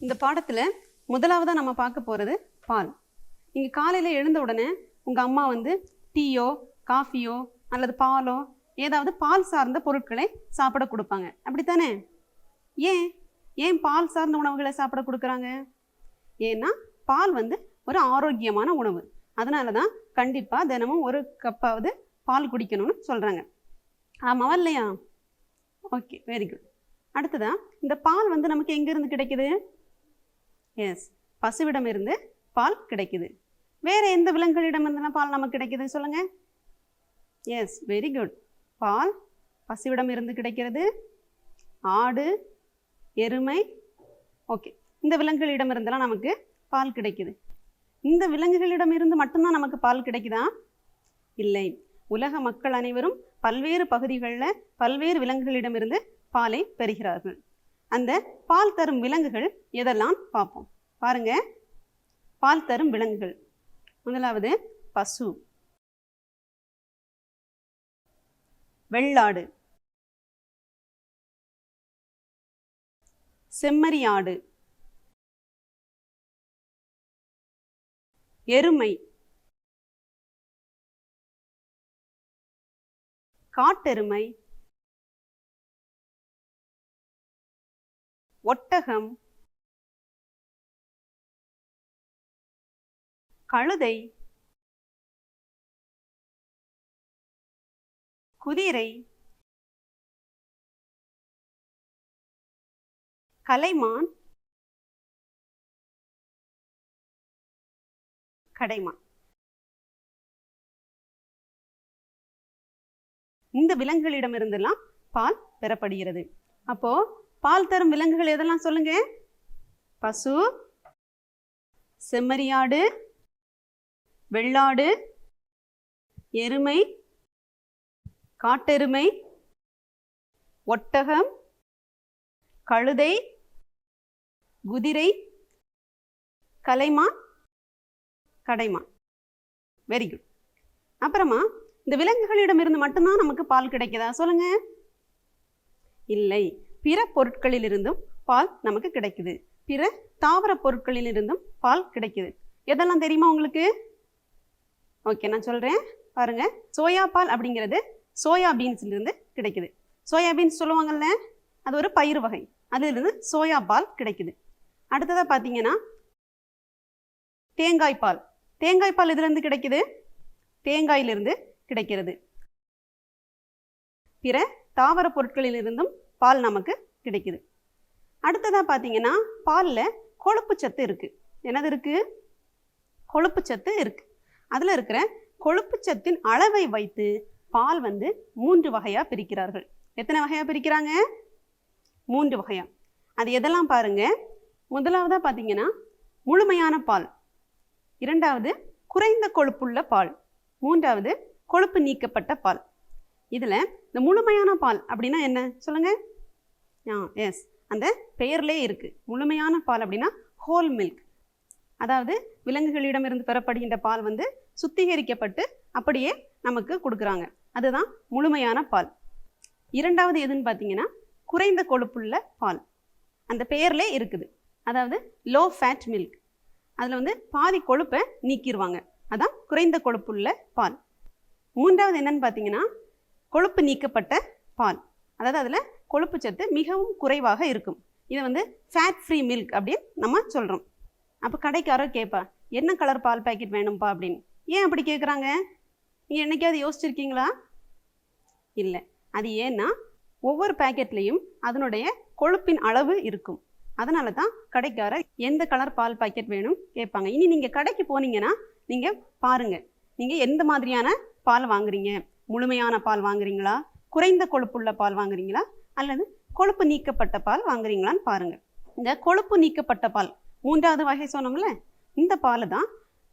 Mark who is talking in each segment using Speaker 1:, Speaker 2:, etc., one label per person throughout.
Speaker 1: இந்த பாடத்தில் முதலாவதாக நம்ம பார்க்க போகிறது பால். நீங்கள் காலையில் எழுந்த உடனே உங்கள் அம்மா வந்து டீயோ காஃபியோ அல்லது பாலோ ஏதாவது பால் சார்ந்த பொருட்களை சாப்பிட கொடுப்பாங்க. அப்படித்தானே? ஏன்? ஏன் பால் சார்ந்த உணவுகளை சாப்பிட கொடுக்குறாங்க? ஏன்னா பால் வந்து ஒரு ஆரோக்கியமான உணவு. அதனால தான் கண்டிப்பாக தினமும் ஒரு கப்பாவது பால் குடிக்கணும்னு சொல்கிறாங்க ஆமாவா இல்லையா? ஓகே வெரி குட் அடுத்ததான் இந்த பால் வந்து நமக்கு எங்கேருந்து கிடைக்குது? எஸ் பசுவிடம் இருந்து பால் கிடைக்குது. வேறு எந்த விலங்குகளிடம் இருந்தெல்லாம் பால் நமக்கு கிடைக்குது சொல்லுங்கள் எஸ் வெரி குட் பால் பசுவிடம் இருந்து கிடைக்கிறது. ஆடு எருமை. ஓகே இந்த விலங்குகளிடம் இருந்தெல்லாம் நமக்கு பால் கிடைக்குது. இந்த விலங்குகளிடம் இருந்து மட்டும்தான் நமக்கு பால் கிடைக்குதா? இல்லை. உலக மக்கள் அனைவரும் பல்வேறு பகுதிகளில் பல்வேறு விலங்குகளிடமிருந்து பாலை பெறுகிறார்கள். அந்த பால் தரும் விலங்குகள் எதெல்லாம் பார்ப்போம். பாருங்க. பால் தரும் விலங்குகள். முதலாவது பசு. வெள்ளாடு. செம்மறியாடு. எருமை. காட்டெருமை. ஒட்டகம். கழுதை குதிரை கலைமான் கடைமான். இந்த விலங்குகளிடமிருந்தெல்லாம் பால் பெறப்படுகிறது. அப்போ பால் தரும் விலங்குகள் எதெல்லாம் சொல்லுங்க? பசு செம்மறியாடு வெள்ளாடு எருமை காட்டெருமை ஒட்டகம் கழுதை குதிரை கலைமான் கடைமான் வெரி குட் அப்புறமா இந்த விலங்குகளிடமிருந்து மட்டும்தான் நமக்கு பால் கிடைக்குதா? சொல்லுங்க. இல்லை. பிற பொருட்களிலிருந்தும் பால் நமக்கு கிடைக்குது. பிற தாவர பொருட்களிலிருந்தும் பால் கிடைக்குது. எதெல்லாம் தெரியுமா உங்களுக்கு? ஓகே நான் சொல்கிறேன் பாருங்க. சோயா பால் அப்படிங்கிறது சோயா பீன்ஸ்லேருந்து கிடைக்குது. சோயா பீன்ஸ் சொல்லுவாங்கல்ல அது ஒரு பயிர் வகை. அதிலிருந்து சோயா பால் கிடைக்குது. அடுத்ததாக பார்த்தீங்கன்னா தேங்காய் பால். தேங்காய் பால் இதுலேருந்து கிடைக்குது? தேங்காயிலிருந்து கிடைக்கிறது. பிற தாவர பொருட்களிலிருந்தும் பால் நமக்கு கிடைக்குது. அடுத்ததாக பார்த்தீங்கன்னா பாலில் கொழுப்பு சத்து இருக்குது என்னது இருக்குது கொழுப்பு சத்து இருக்குது அதில் இருக்கிற கொழுப்பு சத்தின் அளவை வைத்து பால் வந்து மூன்று வகையாக பிரிக்கிறார்கள். எத்தனை வகையாக பிரிக்கிறாங்க? மூன்று வகையாக அது எதெல்லாம் பாருங்க. முதலாவதாக பார்த்தீங்கன்னா முழுமையான பால். இரண்டாவது குறைந்த கொழுப்புள்ள பால். மூன்றாவது கொழுப்பு நீக்கப்பட்ட பால். இதில் இந்த முழுமையான பால் அப்படின்னா என்ன? சொல்லுங்கள் ஆ எஸ் அந்த பெயர்லேயே இருக்குது முழுமையான பால் அப்படின்னா ஹோல் மில்க் அதாவது விலங்குகளிடமிருந்து பெறப்படுகின்ற பால் வந்து சுத்திகரிக்கப்பட்டு அப்படியே நமக்கு கொடுக்குறாங்க. அதுதான் முழுமையான பால். இரண்டாவது எதுன்னு பார்த்தீங்கன்னா குறைந்த கொழுப்புள்ள பால். அந்த பெயர்லே இருக்குது. அதாவது லோ ஃபேட் மில்க் அதில் வந்து பாதி கொழுப்பை நீக்கிடுவாங்க அதான் குறைந்த கொழுப்புள்ள பால். மூன்றாவது என்னன்னு பார்த்தீங்கன்னா கொழுப்பு நீக்கப்பட்ட பால். அதாவது அதில் கொழுப்பு சத்து மிகவும் குறைவாக இருக்கும். இதை வந்து ஃபேட் ஃப்ரீ மில்க் அப்படின்னு நம்ம சொல்கிறோம் அப்போ கடைக்காரோ கேட்பா என்ன கலர் பால் பாக்கெட் வேணும்ப்பா அப்படின்னு. ஏன் அப்படி கேட்குறாங்க நீங்கள் என்னைக்காவது யோசிச்சிருக்கீங்களா? இல்லை. அது ஏன்னா ஒவ்வொரு பேக்கெட்லேயும் அதனுடைய கொழுப்பின் அளவு இருக்கும். அதனால தான் கடைக்காரர் எந்த கலர் பால் பாக்கெட் வேணும் கேட்பாங்க. இனி நீங்கள் கடைக்கு போனீங்கன்னா நீங்கள் பாருங்கள் நீங்கள் எந்த மாதிரியான பால் வாங்குறீங்க? முழுமையான பால் வாங்குறீங்களா? குறைந்த கொழுப்புள்ள பால் வாங்குறீங்களா? அல்லது கொழுப்பு நீக்கப்பட்ட பால் வாங்குறீங்களான்னு பாருங்கள் இந்த கொழுப்பு நீக்கப்பட்ட பால் மூன்றாவது வகை சொன்னோம்ல இந்த பால் தான்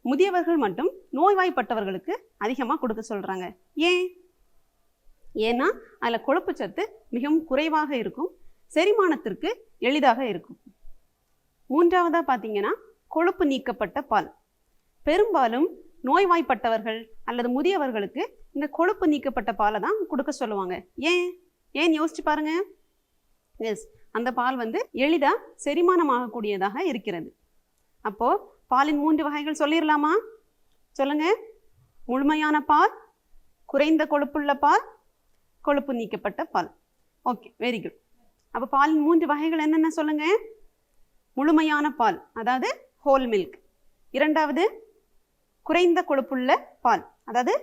Speaker 1: முதியவர்கள் மட்டும் நோய்வாய்ப்பட்டவர்களுக்கு அதிகமாக கொடுக்க சொல்கிறாங்க ஏன்? ஏன்னா அதில் கொழுப்பு சத்து மிகவும் குறைவாக இருக்கும். செரிமானத்திற்கு எளிதாக இருக்கும். மூன்றாவதாக பார்த்தீங்கன்னா கொழுப்பு நீக்கப்பட்ட பால். பெரும்பாலும் நோய்வாய்ப்பட்டவர்கள் அல்லது முதியவர்களுக்கு இந்த கொழுப்பு நீக்கப்பட்ட பாலை தான் கொடுக்க சொல்லுவாங்க. ஏன்? ஏன்? யோசிச்சு பாருங்க. எஸ் அந்த பால் வந்து எளிதாக செரிமானமாகக்கூடியதாக இருக்கிறது. அப்போது பாலின் மூன்று வகைகள் சொல்லிடலாமா சொல்லுங்க. முழுமையான பால் குறைந்த கொழுப்புள்ள பால் கொழுப்பு நீக்கப்பட்ட பால். ஓகே வெரி குட் அப்போ பாலின் மூன்று வகைகள் என்னென்ன சொல்லுங்க? முழுமையான பால் அதாவது ஹோல் மில்க் இரண்டாவது குறைந்த கொழுப்புள்ள பால் அதாவது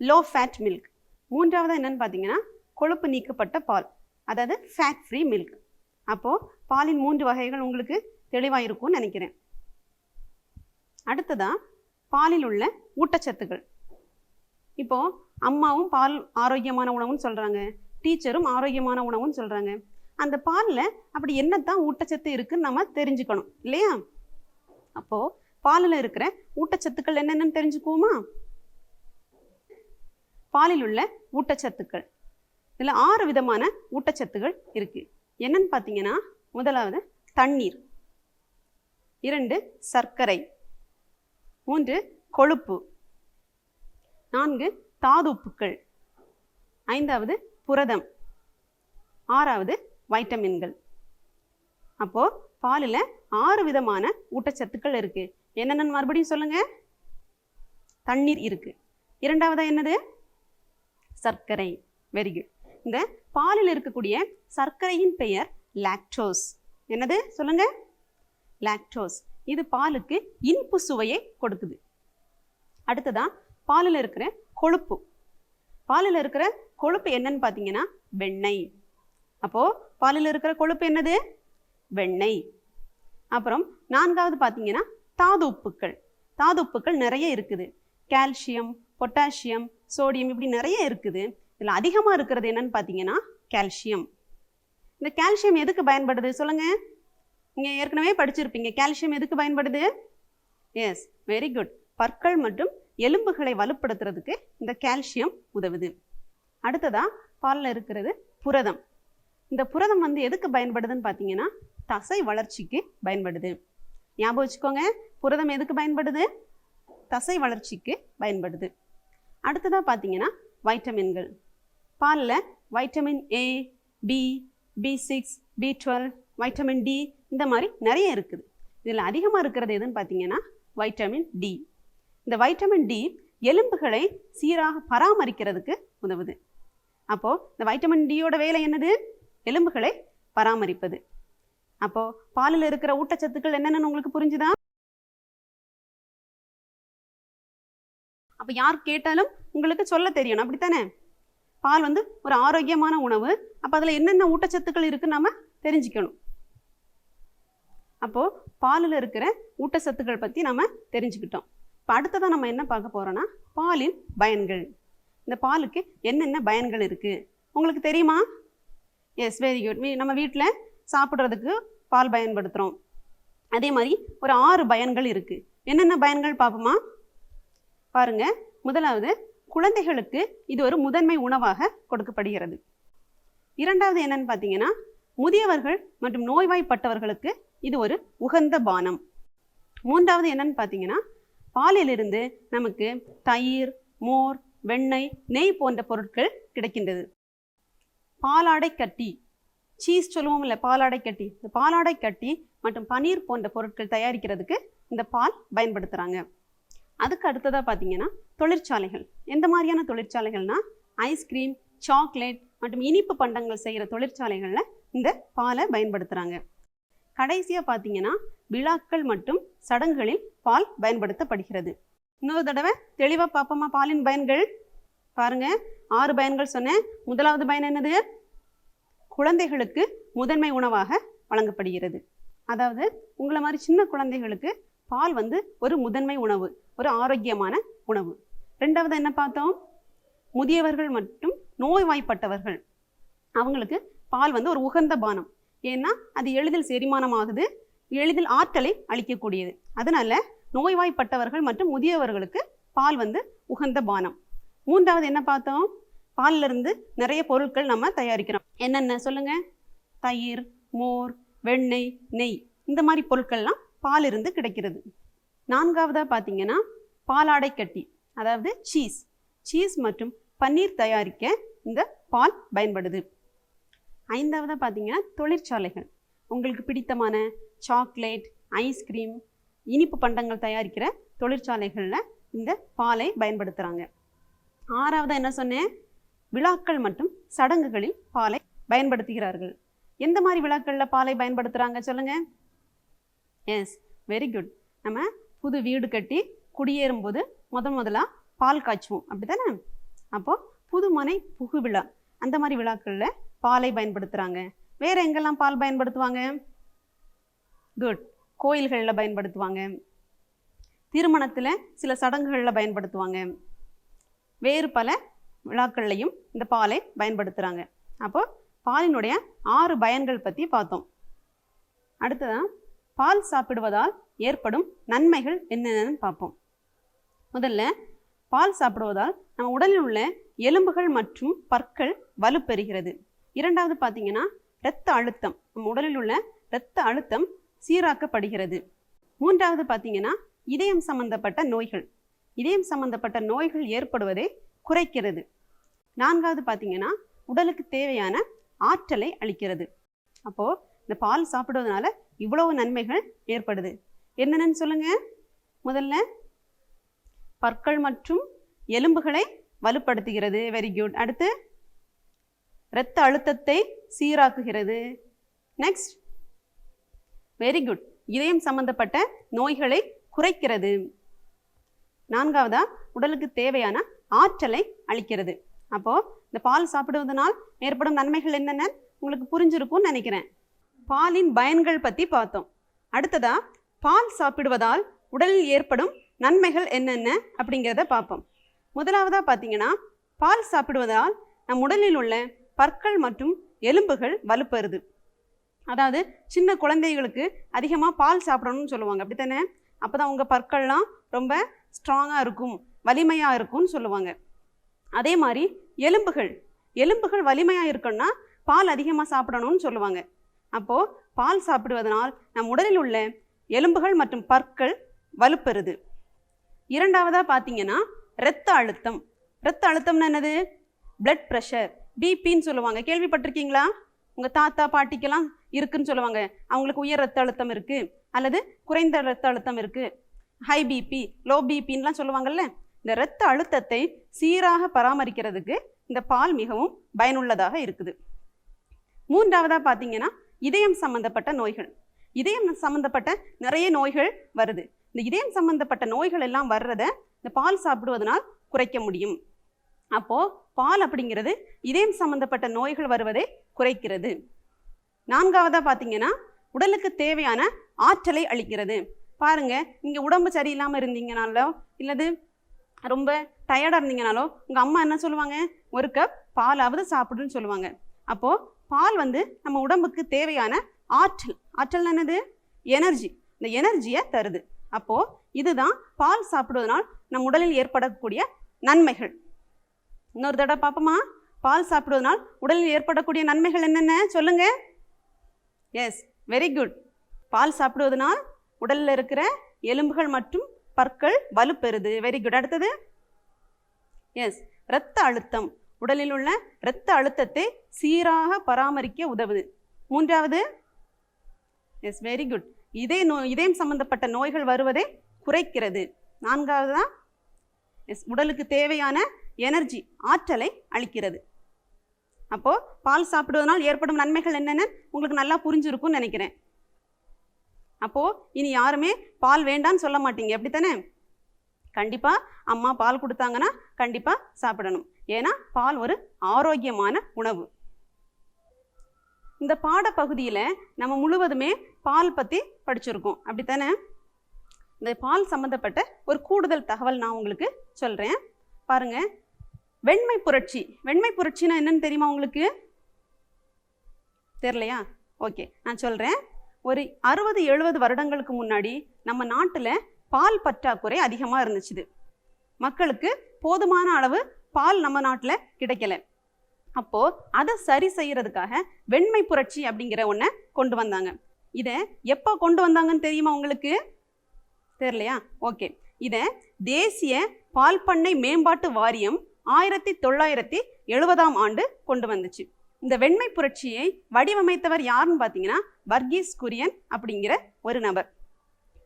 Speaker 1: லோ ஃபேட் மில்க் மூன்றாவது என்னன்னு பார்த்தீங்கன்னா கொழுப்பு நீக்கப்பட்ட பால் அதாவது ஃபேட் ஃப்ரீ மில்க் அப்போது பாலின் மூன்று வகைகள் உங்களுக்கு தெளிவாக இருக்கும்னு நினைக்கிறேன். அடுத்ததாக பாலில் உள்ள ஊட்டச்சத்துக்கள். இப்போது அம்மாவும் பால் ஆரோக்கியமான உணவுன்னு சொல்கிறாங்க டீச்சரும் ஆரோக்கியமான உணவுன்னு சொல்கிறாங்க அந்த பாலில் அப்படி என்னத்தான் ஊட்டச்சத்து இருக்குதுன்னு நம்ம தெரிஞ்சுக்கணும் இல்லையா? அப்போது பாலில் இருக்கிற ஊட்டச்சத்துக்கள் என்னென்னு தெரிஞ்சுக்குவோமா? பாலில் உள்ள ஊட்டச்சத்துக்கள். இதில் ஆறு விதமான ஊட்டச்சத்துகள் இருக்குது என்னன்னு பார்த்தீங்கன்னா முதலாவது தண்ணீர். இரண்டு சர்க்கரை. மூன்று கொழுப்பு. நான்கு தாதுப்புக்கள். ஐந்தாவது புரதம். ஆறாவது வைட்டமின்கள். அப்போது பாலில் ஆறு விதமான ஊட்டச்சத்துக்கள் இருக்குது என்னென்னு மறுபடியும் சொல்லுங்க. தண்ணீர் இருக்குது இரண்டாவதாக என்னது? சர்க்கரை. வெரி குட் இந்த பாலில் இருக்கக்கூடிய சர்க்கரையின் பெயர் லாக்டோஸ் என்னது? சொல்லுங்க. லாக்டோஸ் இது பாலுக்கு இனிப்பு சுவையை கொடுக்குது. அடுத்ததா பாலில் இருக்கிற கொழுப்பு. பாலில் இருக்கிற கொழுப்பு என்னன்னு பார்த்தீங்கன்னா வெண்ணெய். அப்போது பாலில் இருக்கிற கொழுப்பு என்னது? வெண்ணெய். அப்புறம் நான்காவது பார்த்தீங்கன்னா தாது உப்புக்கள். தாது உப்புக்கள் நிறைய இருக்குது. கால்சியம் பொட்டாசியம் சோடியம் இப்படி நிறைய இருக்குது. இதில் அதிகமாக இருக்கிறது என்னன்னு பார்த்தீங்கன்னா கால்சியம். இந்த கால்சியம் எதுக்கு பயன்படுது? சொல்லுங்க. நீங்கள் ஏற்கனவே படிச்சிருப்பீங்க. கால்சியம் எதுக்கு பயன்படுது? எஸ் வெரி குட் பற்கள் மற்றும் எலும்புகளை வலுப்படுத்துறதுக்கு இந்த கால்சியம் உதவுது. அடுத்ததாக பாலில் இருக்கிறது புரதம். இந்த புரதம் வந்து எதுக்கு பயன்படுதுன்னு பார்த்தீங்கன்னா தசை வளர்ச்சிக்கு பயன்படுது. ஞாபகம் வச்சுக்கோங்க புரதம் எதுக்கு பயன்படுது? தசை வளர்ச்சிக்கு பயன்படுது. அடுத்ததாக பார்த்தீங்கன்னா வைட்டமின்கள் பாலில் vitamin A B B six B twelve vitamin D இந்த மாதிரி நிறைய இருக்குது. இதில் அதிகமாக இருக்கிறது எதுன்னு பார்த்தீங்கன்னா வைட்டமின் டி இந்த வைட்டமின் டி எலும்புகளை சீராக பராமரிக்கிறதுக்கு உதவுது. அப்போது இந்த வைட்டமின் டியோட வேலை என்னது? எலும்புகளை பராமரிப்பது. அப்போது பாலில் இருக்கிற ஊட்டச்சத்துக்கள் என்னென்னு உங்களுக்கு புரிஞ்சுதா? அப்போ யார் கேட்டாலும் உங்களுக்கு சொல்ல தெரியணும் அப்படித்தானே? பால் வந்து ஒரு ஆரோக்கியமான உணவு. அப்போ அதில் என்னென்ன ஊட்டச்சத்துக்கள் இருக்குன்னு நம்ம தெரிஞ்சுக்கணும். அப்போது பாலில் இருக்கிற ஊட்டச்சத்துக்கள் பற்றி நம்ம தெரிஞ்சுக்கிட்டோம். இப்போ அடுத்ததாக நம்ம என்ன பார்க்க போகிறோன்னா பாலின் பயன்கள். இந்த பாலுக்கு என்னென்ன பயன்கள் இருக்குது உங்களுக்கு தெரியுமா? எஸ் வெரி குட் நம்ம வீட்டில் சாப்பிட்றதுக்கு பால் பயன்படுத்துகிறோம் அதே மாதிரி ஒரு ஆறு பயன்கள் இருக்குது என்னென்ன பயன்கள் பார்ப்போமா? பாருங்க. முதலாவது குழந்தைகளுக்கு இது ஒரு முதன்மை உணவாக கொடுக்கப்படுகிறது. இரண்டாவது என்னன்னு பார்த்தீங்கன்னா முதியவர்கள் மற்றும் நோய்வாய்ப்பட்டவர்களுக்கு இது ஒரு உகந்த பானம். மூன்றாவது என்னன்னு பார்த்தீங்கன்னா பாலிலிருந்து நமக்கு தயிர் மோர் வெண்ணெய் நெய் போன்ற பொருட்கள் கிடைக்கின்றது. பாலாடை கட்டி சீஸ் சொல்லுவோம் இல்லை பாலாடை கட்டி. இந்த பாலாடை கட்டி மற்றும் பனீர் போன்ற பொருட்கள் தயாரிக்கிறதுக்கு இந்த பால் பயன்படுத்துகிறாங்க அதுக்கு அடுத்ததாக பார்த்தீங்கன்னா தொழிற்சாலைகள். எந்த மாதிரியான தொழிற்சாலைகள்னா ஐஸ்கிரீம் சாக்லேட் மற்றும் இனிப்பு பண்டங்கள் செய்கிற தொழிற்சாலைகளில் இந்த பாலை பயன்படுத்துகிறாங்க கடைசியாக பார்த்தீங்கன்னா விழாக்கள் மற்றும் சடங்குகளில் பால் பயன்படுத்தப்படுகிறது. இன்னொரு தடவை தெளிவாக பார்ப்போமா பாலின் பயன்கள்? பாருங்க ஆறு பயன்கள் சொன்னேன். முதலாவது பயன் என்னது? குழந்தைகளுக்கு முதன்மை உணவாக வழங்கப்படுகிறது. அதாவது உங்களை மாதிரி சின்ன குழந்தைகளுக்கு பால் வந்து ஒரு முதன்மை உணவு ஒரு ஆரோக்கியமான உணவு. ரெண்டாவது என்ன பார்த்தோம்? முதியவர்கள் மற்றும் நோய்வாய்ப்பட்டவர்கள். அவங்களுக்கு பால் வந்து ஒரு உகந்த பானம். ஏன்னா அது எளிதில் செரிமானமாகுது எளிதில் ஆற்றலை அளிக்கக்கூடியது. அதனால் நோய்வாய்ப்பட்டவர்கள் மற்றும் முதியவர்களுக்கு பால் வந்து உகந்த பானம். மூன்றாவது என்ன பார்த்தோம்? பால்லிருந்து நிறைய பொருட்கள் நம்ம தயாரிக்கிறோம். என்னென்ன சொல்லுங்கள் தயிர் மோர் வெண்ணெய் நெய். இந்த மாதிரி பொருட்கள்லாம் பால் இருந்து கிடைக்கிறது. நான்காவதாக பார்த்தீங்கன்னா பாலாடை கட்டி அதாவது சீஸ் சீஸ் மற்றும் பன்னீர் தயாரிக்க இந்த பால் பயன்படுது. ஐந்தாவதாக பார்த்தீங்கன்னா தொழிற்சாலைகள். உங்களுக்கு பிடித்தமான சாக்லேட் ஐஸ்கிரீம் இனிப்பு பண்டங்கள் தயாரிக்கிற தொழிற்சாலைகளில் இந்த பாலை பயன்படுத்துகிறாங்க ஆறாவதாக என்ன சொன்னேன்? விழாக்கள் மற்றும் சடங்குகளில் பாலை பயன்படுத்துகிறார்கள். எந்த மாதிரி விழாக்களில் பாலை பயன்படுத்துகிறாங்க சொல்லுங்கள் எஸ் வெரி குட் நம்ம புது வீடு கட்டி குடியேறும்போது முத முதலாக பால் காய்ச்சுவோம். அப்படி தானே அப்போது புதுமனை புகு விழா அந்த மாதிரி விழாக்களில் பாலை பயன்படுத்துகிறாங்க வேறு எங்கெல்லாம் பால் பயன்படுத்துவாங்க? குட் கோயில்களில் பயன்படுத்துவாங்க. திருமணத்தில் சில சடங்குகளில் பயன்படுத்துவாங்க. வேறு பல விழாக்கள்லையும் இந்த பாலை பயன்படுத்துகிறாங்க அப்போது பாலினுடைய ஆறு பயன்கள் பற்றி பார்த்தோம். அடுத்ததான் பால் சாப்பிடுவதால் ஏற்படும் நன்மைகள் என்னென்னு பார்ப்போம். முதல்ல பால் சாப்பிடுவதால் நம்ம உடலில் உள்ள எலும்புகள் மற்றும் பற்கள் வலுப்பெறுகிறது. இரண்டாவது பார்த்தீங்கன்னா இரத்த அழுத்தம். நம்ம உடலில் உள்ள இரத்த அழுத்தம் சீராக்கப்படுகிறது. மூன்றாவது பார்த்தீங்கன்னா இதயம் சம்பந்தப்பட்ட நோய்கள். இதயம் சம்பந்தப்பட்ட நோய்கள் ஏற்படுவதை குறைக்கிறது. நான்காவது பார்த்தீங்கன்னா உடலுக்கு தேவையான ஆற்றலை அளிக்கிறது. அப்போது இந்த பால் சாப்பிடுவதனால இவ்வளவு நன்மைகள் ஏற்படுது. என்னென்னு சொல்லுங்க. முதல்ல பற்கள் மற்றும் எலும்புகளை வலுப்படுத்துகிறது. வெரி குட் அடுத்து இரத்த அழுத்தத்தை சீராக்குகிறது. நெக்ஸ்ட் வெரி குட் இதயம் சம்பந்தப்பட்ட நோய்களை குறைக்கிறது. நான்காவதா உடலுக்கு தேவையான ஆற்றலை அளிக்கிறது. அப்போது இந்த பால் சாப்பிடுவதனால் ஏற்படும் நன்மைகள் என்னென்ன? உங்களுக்கு புரிஞ்சிருக்கும்னு நினைக்கிறேன். பாலின் பயன்கள் பற்றி பார்த்தோம். அடுத்ததா பால் சாப்பிடுவதால் உடலில் ஏற்படும் நன்மைகள் என்னென்ன? அப்படிங்கிறத பார்ப்போம். முதலாவதாக பார்த்தீங்கன்னா பால் சாப்பிடுவதால் நம் உடலில் உள்ள பற்கள் மற்றும் எலும்புகள் வலுப்பெறுது. அதாவது சின்ன குழந்தைகளுக்கு அதிகமாக பால் சாப்பிடணும்னு சொல்லுவாங்க. அப்படித்தானே? அப்போ தான் உங்கள் பற்கள்லாம் ரொம்ப ஸ்ட்ராங்காக இருக்கும் வலிமையாக இருக்கும்னு சொல்லுவாங்க. அதே மாதிரி எலும்புகள். எலும்புகள் வலிமையாக இருக்கணும்னா பால் அதிகமாக சாப்பிடணும்னு சொல்லுவாங்க. அப்போது பால் சாப்பிடுவதனால் நம் உடலில் உள்ள எலும்புகள் மற்றும் பற்கள் வலுப்பெறுது. இரண்டாவதாக பார்த்தீங்கன்னா இரத்த அழுத்தம். இரத்த அழுத்தம்னா என்னது? பிளட் ப்ரெஷர் பிபின்னு சொல்லுவாங்க. கேள்விப்பட்டிருக்கீங்களா? உங்கள் தாத்தா பாட்டிக்கெல்லாம் இருக்குன்னு சொல்லுவாங்க. அவங்களுக்கு உயர் ரத்த அழுத்தம் இருக்குது அல்லது குறைந்த ரத்த அழுத்தம் இருக்குது ஹை பிபி லோ பிபின்லாம் சொல்லுவாங்கல்ல? இந்த இரத்த அழுத்தத்தை சீராக பராமரிக்கிறதுக்கு இந்த பால் மிகவும் பயனுள்ளதாக இருக்குது. மூன்றாவதாக பார்த்தீங்கன்னா இதயம் சம்பந்தப்பட்ட நோய்கள். இதயம் சம்பந்தப்பட்ட நிறைய நோய்கள் வருது. இந்த இதயம் சம்பந்தப்பட்ட நோய்கள் எல்லாம் வர்றதை இந்த பால் சாப்பிடுவதனால் குறைக்க முடியும். அப்போது பால் அப்படிங்கிறது இதயம் சம்மந்தப்பட்ட நோய்கள் வருவதை குறைக்கிறது. நான்காவதாக பார்த்தீங்கன்னா உடலுக்கு தேவையான ஆற்றலை அளிக்கிறது. பாருங்கள் நீங்கள் உடம்பு சரியில்லாமல் இருந்தீங்கனாலோ இல்லது ரொம்ப டயர்டாக இருந்தீங்கனாலோ உங்கள் அம்மா என்ன சொல்லுவாங்க? ஒரு கப் பாலாவது சாப்பிடுன்னு சொல்லுவாங்க. அப்போது பால் வந்து நம்ம உடம்புக்கு தேவையான ஆற்றல். ஆற்றல் என்னது? எனர்ஜி இந்த எனர்ஜியை தருது. அப்போது இதுதான் பால் சாப்பிடுவதனால் நம் உடலில் ஏற்படக்கூடிய நன்மைகள். இன்னொரு தடவை பார்ப்போமா? பால் சாப்பிடுவதனால் உடலில் ஏற்படக்கூடிய நன்மைகள் என்னென்ன? சொல்லுங்க. எஸ் வெரி குட் பால் சாப்பிடுவதனால் உடலில் இருக்கிற எலும்புகள் மற்றும் பற்கள் வலுப்பெறுது வெரி குட் அடுத்தது? எஸ் இரத்த அழுத்தம். உடலில் உள்ள இரத்த அழுத்தத்தை சீராக பராமரிக்க உதவுது. மூன்றாவது? எஸ் வெரி குட் இதய நோய் இதயம் சம்பந்தப்பட்ட நோய்கள் வருவதை குறைக்கிறது. நான்காவது? தான் எஸ் உடலுக்கு தேவையான எனர்ஜி ஆற்றலை அளிக்கிறது. அப்போது பால் சாப்பிடுவதனால் ஏற்படும் நன்மைகள் என்னென்னு உங்களுக்கு நல்லா புரிஞ்சிருக்கும்னு நினைக்கிறேன். அப்போது இனி யாருமே பால் வேண்டான்னு சொல்ல மாட்டீங்க. அப்படித்தானே கண்டிப்பாக அம்மா பால் கொடுத்தாங்கன்னா கண்டிப்பாக சாப்பிடணும். ஏன்னா பால் ஒரு ஆரோக்கியமான உணவு. இந்த பாடப்பகுதியில் நம்ம முழுவதுமே பால் பற்றி படிச்சிருக்கோம். அப்படித்தானே இந்த பால் சம்மந்தப்பட்ட ஒரு கூடுதல் தகவல் நான் உங்களுக்கு சொல்கிறேன் பாருங்கள் வெண்மை புரட்சி. வெண்மை புரட்சினா என்னன்னு தெரியுமா உங்களுக்கு? தெரிலையா ஓகே நான் சொல்கிறேன் ஒரு அறுபது எழுபது வருடங்களுக்கு முன்னாடி நம்ம நாட்டில் பால் பற்றாக்குறை அதிகமாக இருந்துச்சுது மக்களுக்கு போதுமான அளவு பால் நம்ம நாட்டில் கிடைக்கல. அப்போது அதை சரி செய்யறதுக்காக வெண்மை புரட்சி அப்படிங்கிற ஒன்றை கொண்டு வந்தாங்க. இதை எப்போ கொண்டு வந்தாங்கன்னு தெரியுமா உங்களுக்கு? தெரியலையா? ஓகே இதை தேசிய பால் பண்ணை மேம்பாட்டு வாரியம் ஆயிரத்தி தொள்ளாயிரத்தி எழுபதாம் ஆண்டு கொண்டு வந்துச்சு. இந்த வெண்மை புரட்சியை வடிவமைத்தவர் யாருன்னு பார்த்தீங்கன்னா வர்கீஸ் குரியன் அப்படிங்கிற ஒரு நபர்.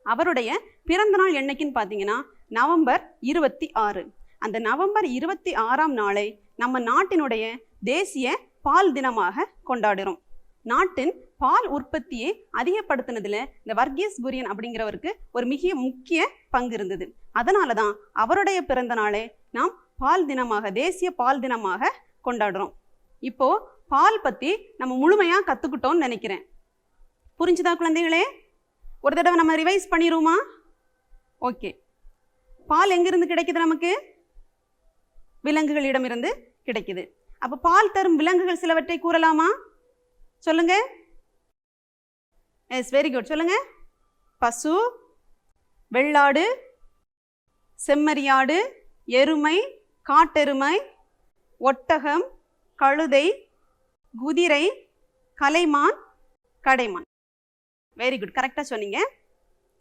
Speaker 1: அவருடைய பிறந்த நாள் என்னைக்குன்னு பார்த்தீங்கன்னா நவம்பர் இருபத்தி ஆறு. அந்த நவம்பர் இருபத்தி ஆறாம் நாளை நம்ம நாட்டினுடைய தேசிய பால் தினமாக கொண்டாடுறோம். நாட்டின் பால் உற்பத்தியை அதிகப்படுத்தினதுல இந்த வர்கீஸ் குரியன் அப்படிங்கிறவருக்கு ஒரு மிக முக்கிய பங்கு இருந்தது. அதனால தான் அவருடைய பிறந்த நாளை நாம் பால் தினமாக தேசிய பால் தினமாக கொண்டாடுறோம். இப்போ பால் பற்றி நம்ம முழுமையாக கற்றுக்கிட்டோம்னு நினைக்கிறேன். புரிஞ்சுதா குழந்தைகளே? ஒரு தடவை நம்ம ரிவைஸ் பண்ணிடுவோமா? ஓகே பால் எங்கேருந்து கிடைக்குது நமக்கு? விலங்குகளிடமிருந்து கிடைக்குது. அப்போ பால் தரும் விலங்குகள் சிலவற்றை கூறலாமா? சொல்லுங்க. எஸ் வெரி குட் சொல்லுங்க. பசு வெள்ளாடு செம்மறியாடு எருமை காட்டெருமை ஒட்டகம் கழுதை குதிரை கலைமான் கடைமான். வெரி குட் கரெக்டாக சொன்னீங்க.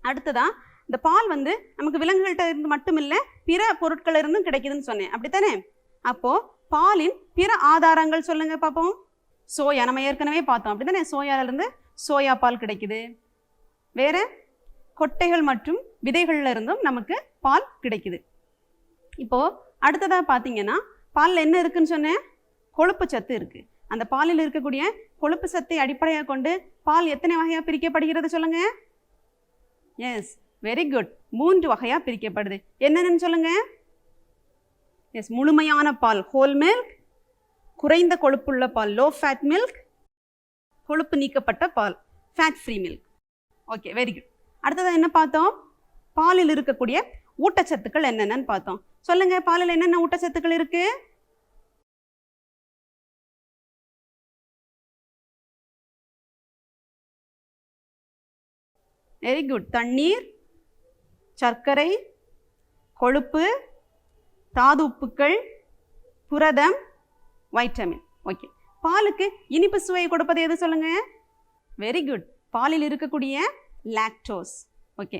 Speaker 1: அடுத்ததான் இந்த பால் வந்து நமக்கு விலங்குகள்கிட்ட இருந்து மட்டும் இல்லை பிற பொருட்கள் இருந்தும் கிடைக்குதுன்னு சொன்னேன். அப்படித்தானே? அப்போது பாலின் பிற ஆதாரங்கள் சொல்லுங்க பார்ப்போம் சோயா நம்ம ஏற்கனவே பார்த்தோம். அப்படித்தானே? சோயாவிலேருந்து சோயா பால் கிடைக்குது. வேறு கொட்டைகள் மற்றும் விதைகள்ல இருந்தும் நமக்கு பால் கிடைக்குது. இப்போது அடுத்ததாக பார்த்தீங்கன்னா பாலில் என்ன இருக்குன்னு சொன்னேன்? கொழுப்பு சத்து இருக்குது அந்த பாலில் இருக்கக்கூடிய கொழுப்பு சத்தை அடிப்படையாக கொண்டு பால் எத்தனை வகையாக பிரிக்கப்படுகிறது சொல்லுங்கள் எஸ் வெரி குட் மூன்று வகையாக பிரிக்கப்படுது. என்னென்னு சொல்லுங்கள் எஸ் முழுமையான பால் ஹோல் மில்க் குறைந்த கொழுப்புள்ள பால் லோ ஃபேட் மில்க் கொழுப்பு நீக்கப்பட்ட பால் fat free milk okay very good அடுத்ததாக என்ன பார்த்தோம்? பாலில் இருக்கக்கூடிய ஊட்டச்சத்துக்கள் என்னென்னு பார்த்தோம். சொல்லுங்க பாலில் என்னென்ன ஊட்டச்சத்துக்கள் இருக்கு? வெரி குட் தண்ணீர் சர்க்கரை கொழுப்பு தாது உப்புக்கள் புரதம் வைட்டமின். ஓகே பாலுக்கு இனிப்பு சுவையை கொடுப்பது எது சொல்லுங்க? வெரி குட் பாலில் இருக்கக்கூடிய லாக்டோஸ் ஓகே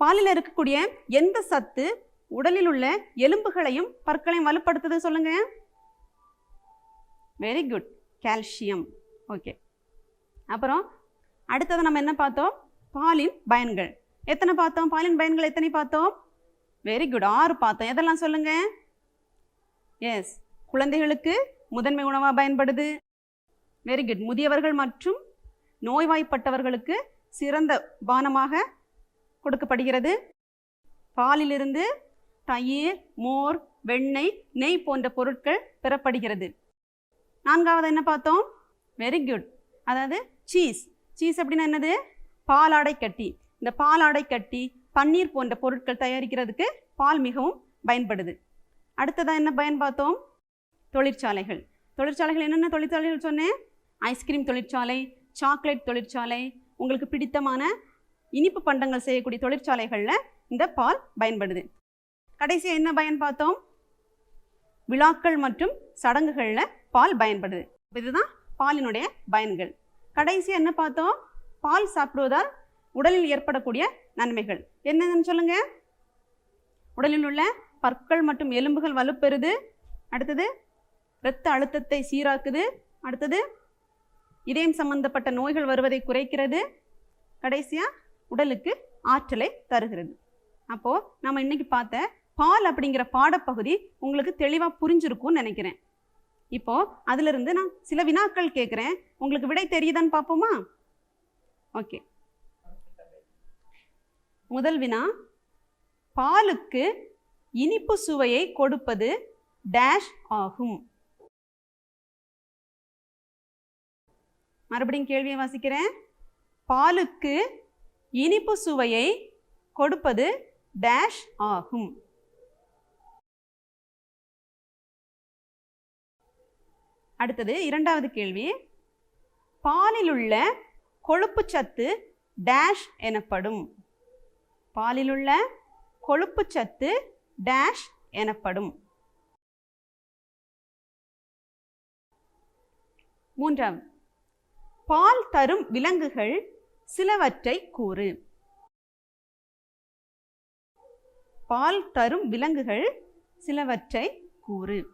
Speaker 1: பாலில் இருக்கக்கூடிய எந்த சத்து உடலில் உள்ள எலும்புகளையும் பற்களையும் வலுப்படுத்துது சொல்லுங்க. வெரி குட் கால்சியம் ஓகே அப்புறம் அடுத்தது நம்ம என்ன பார்த்தோம்? பாலின் பயன்கள். எத்தனை பார்த்தோம்? பாலின் பயன்கள் எத்தனை பார்த்தோம்? வெரி குட் ஆறு பார்த்தோம். எதெல்லாம் சொல்லுங்க? எஸ் குழந்தைகளுக்கு முதன்மை உணவாக பயன்படுது. வெரி குட் முதியவர்கள் மற்றும் நோய்வாய்ப்பட்டவர்களுக்கு சிறந்த பானமாக கொடுக்கப்படுகிறது. பாலிலிருந்து தயிர் மோர் வெண்ணெய் நெய் போன்ற பொருட்கள் பெறப்படுகிறது. நான்காவது என்ன பார்த்தோம்? வெரி குட் அதாவது சீஸ் சீஸ் அப்படின்னா என்னது? பாலாடை கட்டி. இந்த பாலாடை கட்டி பன்னீர் போன்ற பொருட்கள் தயாரிக்கிறதுக்கு பால் மிகவும் பயன்படுது. அடுத்ததாக என்ன பயன் பார்த்தோம்? தொழிற்சாலைகள். தொழிற்சாலைகள் என்னென்ன தொழிற்சாலைகள் சொன்னேன்? ஐஸ்கிரீம் தொழிற்சாலை சாக்லேட் தொழிற்சாலை உங்களுக்கு பிடித்தமான இனிப்பு பண்டங்கள் செய்யக்கூடிய தொழிற்சாலைகளில் இந்த பால் பயன்படுது. கடைசியாக என்ன பயன் பார்த்தோம்? விழாக்கள் மற்றும் சடங்குகளில் பால் பயன்படுது. இதுதான் பாலினுடைய பயன்கள். கடைசியாக என்ன பார்த்தோம்? பால் சாப்பிடுவதால் உடலில் ஏற்படக்கூடிய நன்மைகள். என்னென்னு சொல்லுங்க? உடலில் உள்ள பற்கள் மற்றும் எலும்புகள் வலுப்பெறுது. அடுத்தது இரத்த அழுத்தத்தை சீராக்குது. அடுத்தது இதயம் சம்பந்தப்பட்ட நோய்கள் வருவதை குறைக்கிறது. கடைசியாக உடலுக்கு ஆற்றலை தருகிறது. அப்போது நம்ம இன்னைக்கு பார்த்த பால் அப்படிங்கிற பாடப்பகுதி உங்களுக்கு தெளிவாக புரிஞ்சிருக்கும்னு நினைக்கிறேன். இப்போ அதிலிருந்து நான் சில வினாக்கள் கேட்குறேன் உங்களுக்கு விடை தெரியுதான்னு பார்ப்போமா? ஓகே. முதல் வினா பாலுக்கு இனிப்பு சுவையை கொடுப்பது டேஷ் ஆகும். மறுபடியும் கேள்வியை வாசிக்கிறேன். பாலுக்கு இனிப்பு சுவையை கொடுப்பது டேஷ் ஆகும். அடுத்தது இரண்டாவது கேள்வி. பாலில் உள்ள கொழுப்பு சத்து டேஷ் எனப்படும். பாலில் உள்ள கொழுப்பு சத்து டேஷ் எனப்படும். மூன்றாவது பால் தரும் விலங்குகள் சிலவற்றை கூறு. பால் தரும் விலங்குகள் சிலவற்றை கூறு.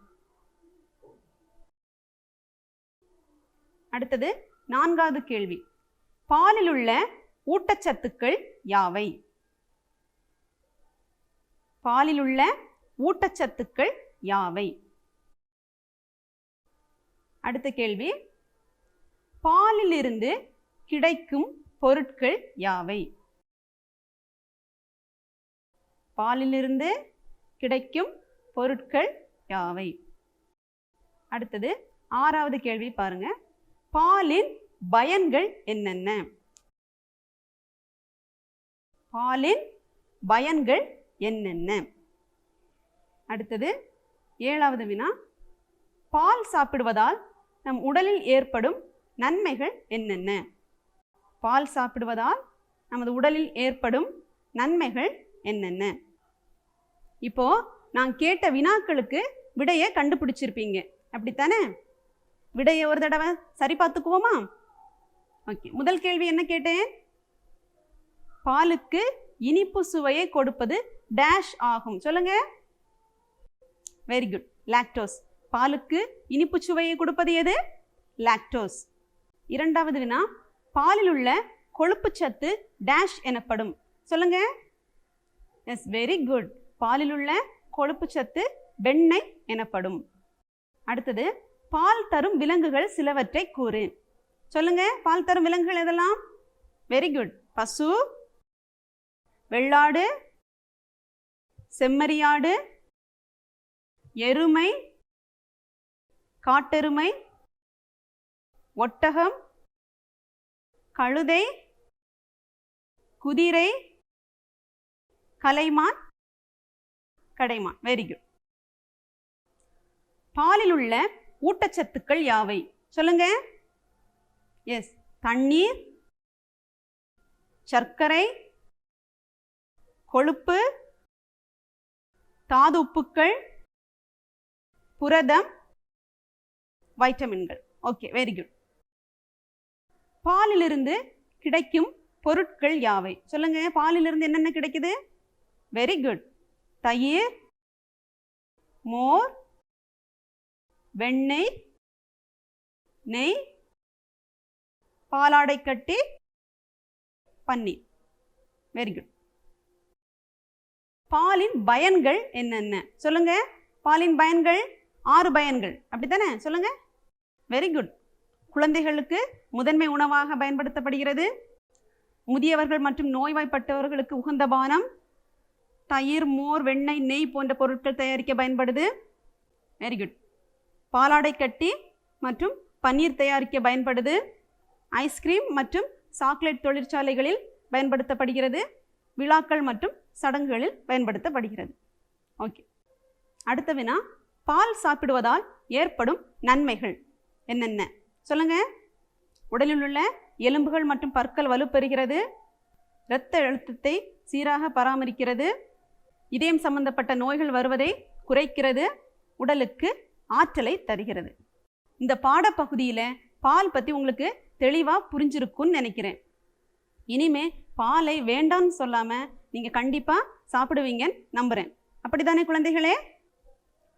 Speaker 1: அடுத்தது நான்காவது கேள்வி. பாலில் உள்ள ஊட்டச்சத்துக்கள் யாவை? பாலில் உள்ள ஊட்டச்சத்துக்கள் யாவை? அடுத்த கேள்வி. பாலிலிருந்து கிடைக்கும் பொருட்கள் யாவை? பாலிலிருந்து கிடைக்கும் பொருட்கள் யாவை? அடுத்தது ஆறாவது கேள்வி பாருங்க. பாலின் பயன்கள் என்னென்ன? பாலின் பயன்கள் என்னென்ன? அடுத்தது ஏழாவது வினா. பால் சாப்பிடுவதால் நம் உடலில் ஏற்படும் நன்மைகள் என்னென்ன? பால் சாப்பிடுவதால் நமது உடலில் ஏற்படும் நன்மைகள் என்னென்ன? இப்போ நான் கேட்ட வினாக்களுக்கு விடையை கண்டுபிடிச்சிருப்பீங்க. அப்படித்தானே? விடையை ஒரு தடவை சரி பார்த்துக்குவோமா? ஓகே முதல் கேள்வி என்ன கேட்டேன்? பாலுக்கு இனிப்பு சுவையை கொடுப்பது டேஷ் ஆகும். சொல்லுங்க. வெரி குட் லாக்டோஸ் பாலுக்கு இனிப்பு சுவையை கொடுப்பது எது? லாக்டோஸ் இரண்டாவது வினா பாலில் உள்ள கொழுப்பு சத்து டேஷ் எனப்படும். சொல்லுங்க. எஸ் வெரி குட் பாலில் உள்ள கொழுப்பு சத்து வெண்ணெய் எனப்படும். அடுத்தது பால் தரும் விலங்குகள் சிலவற்றை கூறு. சொல்லுங்க பால் தரும் விலங்குகள் எதெல்லாம்? வெரி குட் பசு வெள்ளாடு செம்மறியாடு எருமை காட்டெருமை ஒட்டகம் கழுதை குதிரை கலைமான் கடைமான். வெரி குட் பாலில் உள்ள ஊட்டச்சத்துக்கள் யாவை? சொல்லுங்க. எஸ் தண்ணீர் சர்க்கரை கொழுப்பு தாது உப்புக்கள் புரதம் வைட்டமின்கள். ஓகே வெரி குட் பாலிலிருந்து கிடைக்கும் பொருட்கள் யாவை? சொல்லுங்க பாலிலிருந்து என்னென்ன கிடைக்குது? வெரி குட் தயிர் மோர் வெண்ணெய் நெய் பாலாடை கட்டி பன்னீர். வெரி குட் பாலின் பயன்கள் என்னென்ன? சொல்லுங்க பாலின் பயன்கள் ஆறு பயன்கள். அப்படித்தானே? சொல்லுங்க. வெரி குட் குழந்தைகளுக்கு முதன்மை உணவாக பயன்படுத்தப்படுகிறது. முதியவர்கள் மற்றும் நோய்வாய்ப்பட்டவர்களுக்கு உகந்த பானம் தயிர் மோர் வெண்ணெய் நெய் போன்ற பொருட்கள் தயாரிக்க பயன்படுது. வெரி குட் பாலாடை கட்டி மற்றும் பன்னீர் தயாரிக்க பயன்படுது. ஐஸ்கிரீம் மற்றும் சாக்லேட் தொழிற்சாலைகளில் பயன்படுத்தப்படுகிறது. விழாக்கள் மற்றும் சடங்குகளில் பயன்படுத்தப்படுகிறது. ஓகே அடுத்த வினா பால் சாப்பிடுவதால் ஏற்படும் நன்மைகள் என்னென்ன? சொல்லுங்கள் உடலில் உள்ள எலும்புகள் மற்றும் பற்கள் வலுப்பெறுகிறது. இரத்த அழுத்தத்தை சீராக பராமரிக்கிறது. இதயம் சம்பந்தப்பட்ட நோய்கள் வருவதை குறைக்கிறது. உடலுக்கு ஆற்றலை தருகிறது. இந்த பாடப்பகுதியில் பால் பற்றி உங்களுக்கு தெளிவாக புரிஞ்சிருக்குன்னு நினைக்கிறேன். இனிமே பாலை வேண்டாம்னு சொல்லாமல் நீங்கள் கண்டிப்பாக சாப்பிடுவீங்கன்னு நம்புகிறேன் அப்படிதானே குழந்தைகளே?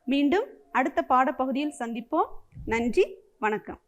Speaker 1: மீண்டும் அடுத்த பாடப்பகுதியில் சந்திப்போம். நன்றி வணக்கம்.